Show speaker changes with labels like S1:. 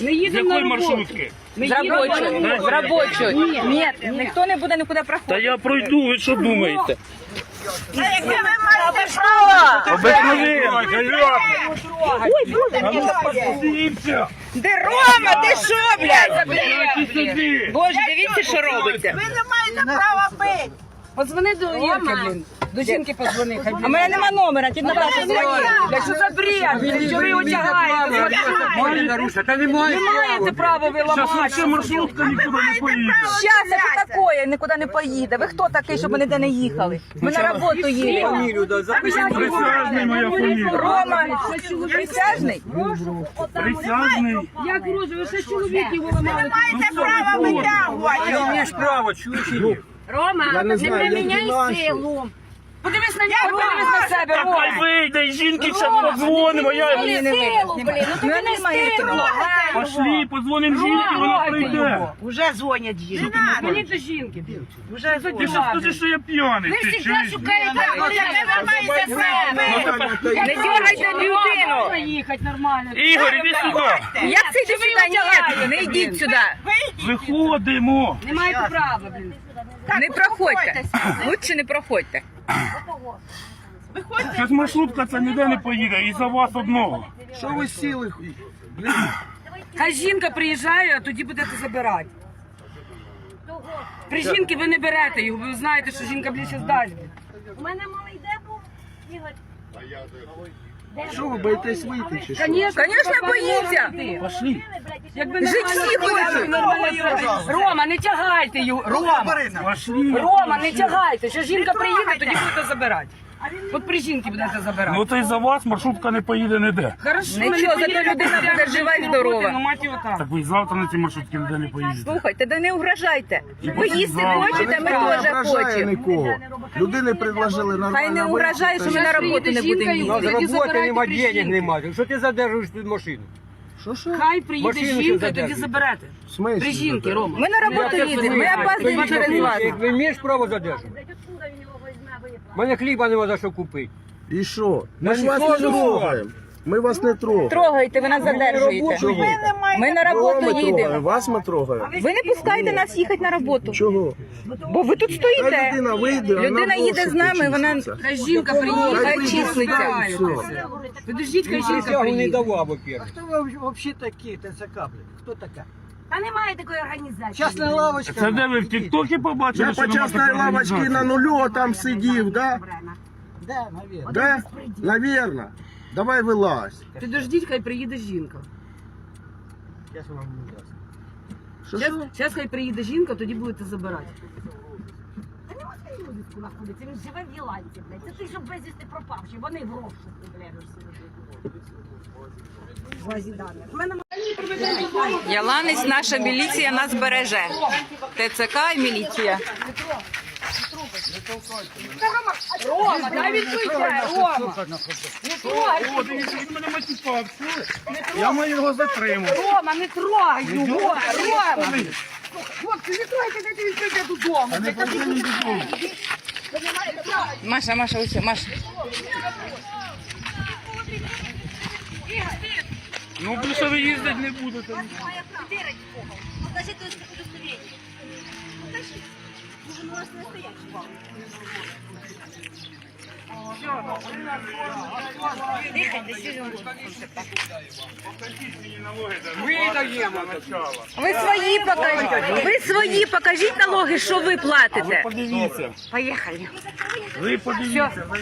S1: Не їдемо на
S2: якої
S1: роботу.
S2: маршрутки?
S1: Ми
S3: З
S1: їдемо на
S3: робочої.
S1: роботу.
S3: З робочої. Ні, ніхто не буде нікуди
S2: Та
S3: проходити.
S2: я пройду, ви що думаєте?
S4: Обикновенно.
S3: Де Рома, ти що, блядь? Боже, дивіться, що робиться.
S5: Ви не маєте права пити.
S1: Подзвони до Ірки, блін. До жінки подзвони, хай
S3: А в мене нема номера, ті Наташа дзвонить.
S1: Бля, що за бред? Що ви його тягаєте?
S4: Та не має
S1: Не маєте права ви
S2: Зараз
S1: ламати.
S2: вообще маршрутка нікуди не поїде.
S3: Щас, а що такое? Нікуди не поїде. Ви хто такий, щоб ми ніде не їхали? Ми на роботу їдемо.
S4: фамілію, да, запишіть.
S2: Присяжний моя фамілія.
S3: Рома, присяжний?
S2: Присяжний.
S1: Як грузу, ви ще чоловіків ви ламали.
S5: Маєте право
S4: Ти
S5: витягувати.
S4: не маєш права, чуєш?
S1: Рома,
S4: не
S1: приміняй силу. Подивись на нього, подивись на себе,
S2: Та хай вийде, і жінки зараз подзвонимо. Я...
S3: Не вийде. знімай. Ну не має
S2: Пошли, подзвонимо жінки, вона прийде.
S5: Уже дзвонять жінки.
S1: Мені до жінки.
S5: Вже
S2: Ти що скажи, що я п'яний? Ти чуєш?
S5: шукаєте. Ви маєте пити.
S3: Не людину.
S1: Їхати нормально.
S2: Ігор, іди сюди.
S3: Як це йди сюди? Ні, не йдіть сюди.
S2: Виходимо.
S1: Не маєте права, блін.
S3: Не проходьте. Лучше не проходьте.
S2: Зараз маршрутка це ніде не поїде, і за вас одного.
S4: Що ви сіли?
S1: Хай жінка приїжджає, а тоді будете забирати. При жінки ви не берете його, ви знаєте, що жінка ближче здасть.
S6: У мене малий де був? Ігор.
S4: Що ви боїтесь вийти? Чи що?
S1: Звісно,
S3: Конечно, боїться.
S2: Пошли.
S1: Якби
S3: Жить всі хочуть.
S1: Рома, не тягайте його. Рома,
S2: Пошли.
S1: Рома, не тягайте. Що жінка приїде, тоді будете забирати. От при жінки будете забирати.
S2: Ну то й за вас маршрутка не поїде ніде.
S1: Хорошо,
S3: Нічого, зато людина буде жива і
S1: роботи,
S3: здорова.
S1: Ну, мать так.
S2: Ви завтра на ці маршрутки ніде не поїдете.
S3: Слухайте, да не угрожайте. Ви їсти
S2: завтра.
S3: хочете, ми
S4: Не
S3: теж
S4: ображає
S3: хочемо.
S4: нікого. Людини предложили нормально.
S3: Хай не
S4: вийти,
S3: угрожає, що ми на роботу не будемо їздити.
S1: тоді забирайте при жінки.
S4: немає. Що ти задержуєш тут машину? Що що?
S1: Хай приїде
S4: Машину
S1: жінка, тоді
S4: задержують.
S1: заберете.
S4: В смислі
S1: При жінки. Рома.
S3: Ми на роботу їдемо, ми опаздуємо через вас.
S4: Не маєш права задержати.
S6: Блядь, откуда він його
S4: Мене хліба нема за що купити.
S7: І що? Ми ж вас не трогаємо. Ми вас не трогаємо.
S3: Трогайте, ви нас задержуєте.
S4: Чого?
S3: Ми на
S7: Кого
S3: роботу
S7: ми трогаємо?
S3: їдемо.
S7: Вас ми трогаємо.
S3: Ви не пускайте нас їхати на роботу.
S7: Чого?
S3: Бо ви тут
S7: Та
S3: стоїте.
S7: людина вийде,
S3: Людина
S7: вона
S3: їде з нами, вона
S7: чиститься.
S1: Хай жінка приїде,
S3: Хай числиться.
S1: числиться. Подождіть, хай жінка
S4: не
S1: приїде.
S4: давав, во-первых.
S8: Хто ви взагалі такі, ТЦК, блядь? Хто така?
S6: Та немає такої організації.
S8: Частна лавочка.
S2: Це де ви в Тіктокі побачили,
S7: Я
S2: що
S7: по
S2: нема
S7: частной
S2: такої
S7: лавочке на нулю а там сидів, да?
S8: Да, навірно.
S7: Да? Наверно. Давай вилазь.
S1: Підождіть, хай приїде жінка.
S8: Я вам не дасть.
S7: Що?
S1: Зараз хай приїде жінка, тоді будете забирати.
S6: Та вулиці знаходиться, він живе в Єланці, блядь. Це ти, що безвісти пропавши, вони в розшуку, блядь.
S3: Яланець, наша міліція нас береже. ТЦК і міліція.
S1: Рома, дай відкрийте, Рома.
S2: О, дивіться, він мене матюкав. Я маю його затримати.
S1: Рома, не трогай його, Рома. Хлопці, не трогайте, дайте прийде додому.
S2: Не потрібно додому.
S3: Маша, Маша, ось, Маша.
S2: Ну, більше ви їздити не будете.
S6: Покажите, провірити Покажите. Покажи то удостоверення. Покажи. Може, у настоящий.
S4: Видаємо.
S3: Ви свої покажіть. Ви свої покажіть налоги, що ви платите.
S2: Подивіться.
S3: Поїхали.
S2: Ви подивіться.